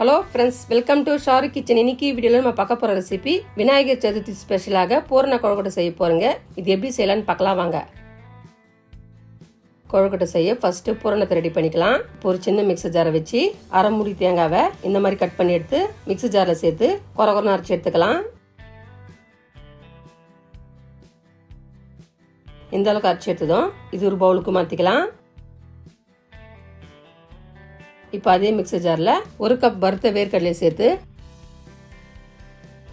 Hello friends welcome to Sharu kitchen இன்னைக்கு வீடியோவில் நம்ம பார்க்க போகிற ரெசிபி விநாயகர் சதுர்த்தி ஸ்பெஷலாக பூரண கொழுக்கட்டை செய்ய போகிறோங்க இது எப்படி செய்யலாம்னு பார்க்கலாம் வாங்க. கொழுக்கட்டை செய்ய ஃபஸ்ட்டு பூரணத்தை ரெடி பண்ணிக்கலாம். இப்போ ஒரு சின்ன மிக்ஸி ஜாரை வச்சு அரை மூடி தேங்காவை இந்த மாதிரி கட் பண்ணி எடுத்து மிக்ஸி ஜாரில் சேர்த்து குறை குறை அரைச்சி எடுத்துக்கலாம். இந்த அளவுக்கு அரைச்சி எடுத்ததும் இது ஒரு பவுலுக்கு மாற்றிக்கலாம் இப்போ அதே மிக்சர் ஜாரில் ஒரு கப் வறுத்த வேர்க்கடலை சேர்த்து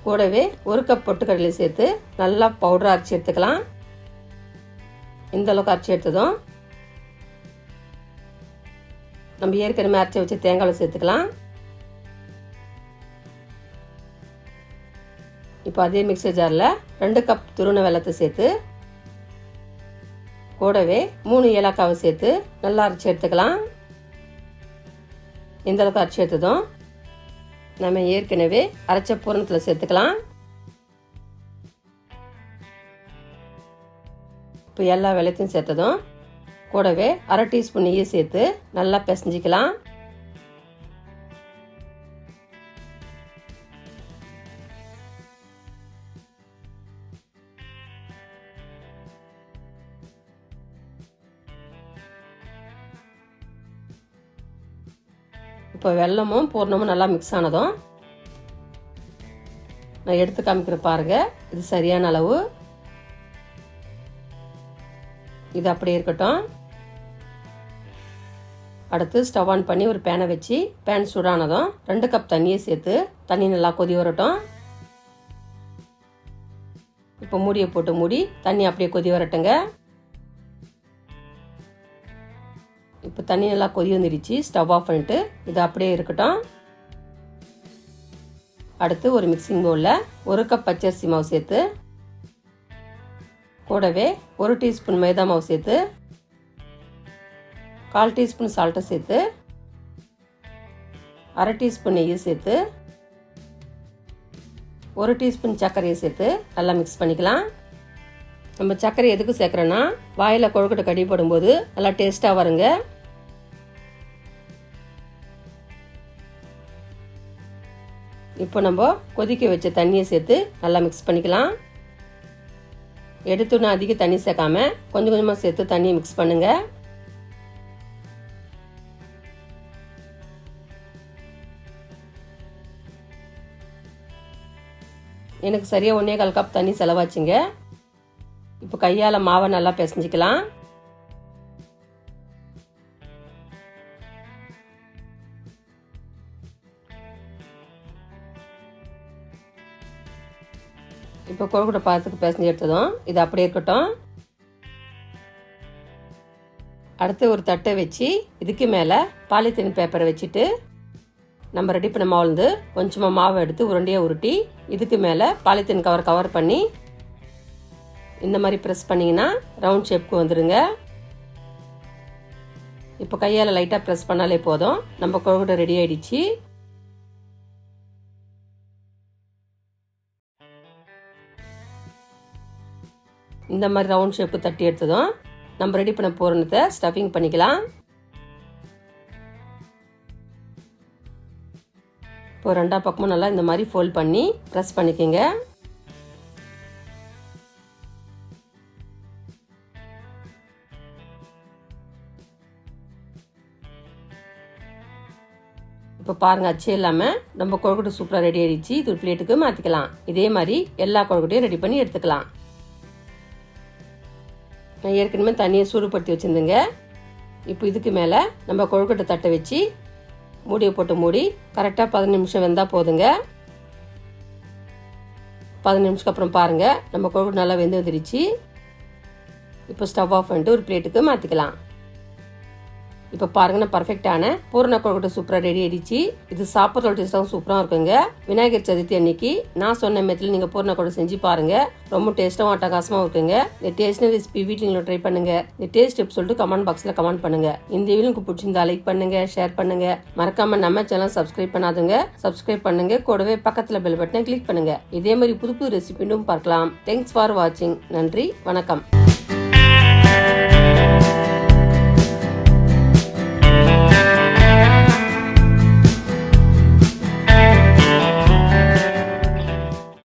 கூடவே ஒரு கப் பொட்டுக்கடலை சேர்த்து நல்லா பவுடர் அரைச்சி எடுத்துக்கலாம். இந்த அளவுக்கு அரைச்சி எடுத்ததும் நம்ம ஏற்கனவே அரைச்சி வச்சு தேங்காய் சேர்த்துக்கலாம். இப்போ அதே மிக்சர் ஜாரில் ரெண்டு கப் துருண வெள்ளத்தை சேர்த்து கூடவே மூணு ஏலக்காவை சேர்த்து நல்லா அரைச்சி எடுத்துக்கலாம். இந்த அளவுக்கு அரைச்சி எடுத்ததும் நம்ம ஏற்கனவே அரைச்ச பூரணத்தில் சேர்த்துக்கலாம். இப்போ எல்லா வெள்ளத்தையும் சேர்த்ததும் கூடவே அரை டீஸ்பூன் நெய்யை சேர்த்து நல்லா பிசைஞ்சிக்கலாம். இப்போ வெள்ளமும் பூர்ணமும் நல்லா மிக்ஸ் ஆனதும் நான் எடுத்து காமிக்கிறேன் பாருங்கள் இது சரியான அளவு. இது அப்படியே இருக்கட்டும். அடுத்து ஸ்டவ் ஆன் பண்ணி ஒரு பேனை வச்சு பேன் சூடானதும் ரெண்டு கப் தண்ணியை சேர்த்து தண்ணி நல்லா கொதி வரட்டும். இப்போ மூடியை போட்டு மூடி தண்ணி அப்படியே கொதி வரட்டுங்க. இப்போ தண்ணி நல்லா கொதி வந்துடுச்சு ஸ்டவ் ஆஃப் பண்ணிட்டு இது அப்படியே இருக்கட்டும். அடுத்து ஒரு மிக்சிங் பவுலில் ஒரு கப் பச்சரிசி மாவு சேர்த்து கூடவே ஒரு டீஸ்பூன் மைதா மாவு சேர்த்து கால் டீஸ்பூன் சால்ட்டை சேர்த்து அரை டீஸ்பூன் நெய்யை சேர்த்து ஒரு டீஸ்பூன் சர்க்கரையை சேர்த்து நல்லா மிக்ஸ் பண்ணிக்கலாம். நம்ம சர்க்கரை எதுக்கு சேர்க்குறோன்னா வாயில் கொழுக்கட்டை கடிப்படும்போது நல்லா டேஸ்ட்டாக வருங்க. இப்போ நம்ம கொதிக்க வச்ச தண்ணியை சேர்த்து நல்லா மிக்ஸ் பண்ணிக்கலாம். எடுத்தோன்னே அதிக தண்ணி சேர்க்காம கொஞ்சம் கொஞ்சமாக சேர்த்து தண்ணியை மிக்ஸ் பண்ணுங்க. எனக்கு சரியாக ஒன்றே கால் கப் தண்ணி செலவாச்சுங்க. இப்போ கையால் மாவை நல்லா பிசைஞ்சிக்கலாம். இப்போ கொழுக்கட்டை பாத்திரத்துக்கு பிசைஞ்சு எடுத்ததும் இது அப்படியே இருக்கட்டும். அடுத்து ஒரு தட்டை வச்சு இதுக்கு மேலே பாலித்தீன் பேப்பரை வச்சுட்டு நம்ம ரெடி பண்ண மாவுலேருந்து கொஞ்சமாக மாவை எடுத்து உருண்டையாக உருட்டி இதுக்கு மேலே பாலித்தீன் கவர் கவர் பண்ணி இந்த மாதிரி ப்ரெஸ் பண்ணிங்கன்னா ரவுண்ட் ஷேப்க்கு வந்துடுங்க இப்போ கையால் லைட்டாக ப்ரெஸ் பண்ணாலே போதும். நம்ம கொழுக்கட்டை ரெடி ஆயிடுச்சு. இந்த மாதிரி ரவுண்ட் ஷேப்பு தட்டி எடுத்ததும் நம்ம ரெடி பண்ண போகிறத ஸ்டஃபிங் பண்ணிக்கலாம். இப்போ ரெண்டா பக்கமும் நல்லா இந்த மாதிரி ஃபோல்ட் பண்ணி ப்ரெஸ் பண்ணிக்கோங்க. இப்போ பாருங்க அச்சு இல்லாமல் நம்ம கொழுக்கட்டை சூப்பராக ரெடி ஆயிடுச்சு. இது ஒரு பிளேட்டுக்கு மாற்றிக்கலாம் இதே மாதிரி எல்லா கொழுக்கட்டையும் ரெடி பண்ணி எடுத்துக்கலாம். நான் ஏற்கனவே தண்ணியை சூடுபடுத்தி வச்சுருந்தேங்க. இப்போ இதுக்கு மேலே நம்ம கொழுக்கட்டை தட்டை வச்சு மூடியை போட்டு மூடி கரெக்டாக பதினஞ்சு நிமிஷம் வெந்தால் போதுங்க. பதினஞ்சு நிமிஷத்துக்கு அப்புறம் பாருங்கள் நம்ம கொழுக்கட்டை நல்லா வெந்து வந்துருச்சு. இப்போ ஸ்டவ் ஆஃப் பண்ணிட்டு ஒரு பிளேட்டுக்கு மாற்றிக்கலாம் இப்போ பாருங்கன்னா பர்ஃபெக்டான பூரண கொழுக்கட்டை சூப்பராக ரெடி ஆயிடுச்சு. இது சாப்பிட்றதோட டேஸ்ட்டாகவும் சூப்பராக இருக்குங்க. விநாயகர் சதுர்த்தி அன்னைக்கு நான் சொன்ன மெத்தில் நீங்கள் பூரண கொழுக்கட்டை செஞ்சு பாருங்க. ரொம்ப டேஸ்ட்டாகவும் அட்டகாசமாகவும் இருக்குங்க. இந்த டேஸ்ட் ரெசிபி வீட்டில் நீங்கள் ட்ரை பண்ணுங்க. இந்த டேஸ்ட் எப்படி சொல்லிட்டு கமெண்ட் பாக்ஸில் கமெண்ட் பண்ணுங்க. இந்த வீடியோ உங்களுக்கு பிடிச்சிருந்தா லைக் பண்ணுங்க ஷேர் பண்ணுங்க. மறக்காம நம்ம சேனல் சப்ஸ்கிரைப் பண்ணாதுங்க. சப்ஸ்கிரைப் பண்ணுங்க. கூடவே பக்கத்தில் பெல் பட்டனை கிளிக் பண்ணுங்க. இதே மாதிரி புது புது ரெசிபிண்டும் பார்க்கலாம். தேங்க்ஸ் ஃபார் வாட்சிங் நன்றி வணக்கம்.